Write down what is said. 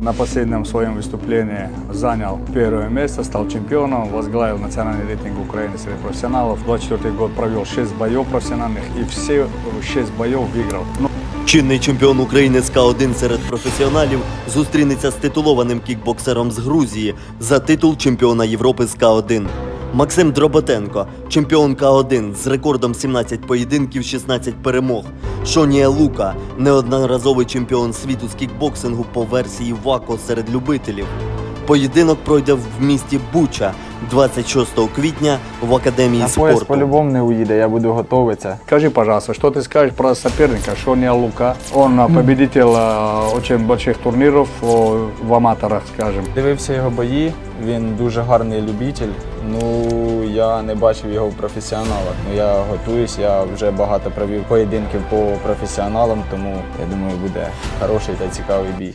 На последнем своем выступлении занял первое место, стал чемпионом, возглавил национальный рейтинг Украины среди профессионалов. 24 год провел 6 боев профессиональных и все 6 боев выиграл. Ну, Чинний чемпіон України з К1 серед професіоналів зустрінеться з титулованим кікбоксером з Грузії за титул чемпіона Європи з К1. Максим Дроботенко, чемпіон К1 з рекордом 17 поєдинків, 16 перемог. Шонія Лука, неодноразовий чемпіон світу з кікбоксингу по версії ВАКО серед любителів. Поєдинок пройде в місті Буча 26 квітня в Академії На пояс спорту. по-любому не уїде, я буду готуватися. скажи, пожалуйста, что ты скажешь про соперника Шония Лука? Он а, победитель очень больших турниров в аматорах, скажем. Дивився його бої, він дуже гарний любитель. Ну я не бачив його в професіоналах. Ну я готуюсь, я вже багато провів поєдинків по професіоналам, тому я думаю, буде хороший та цікавий бій.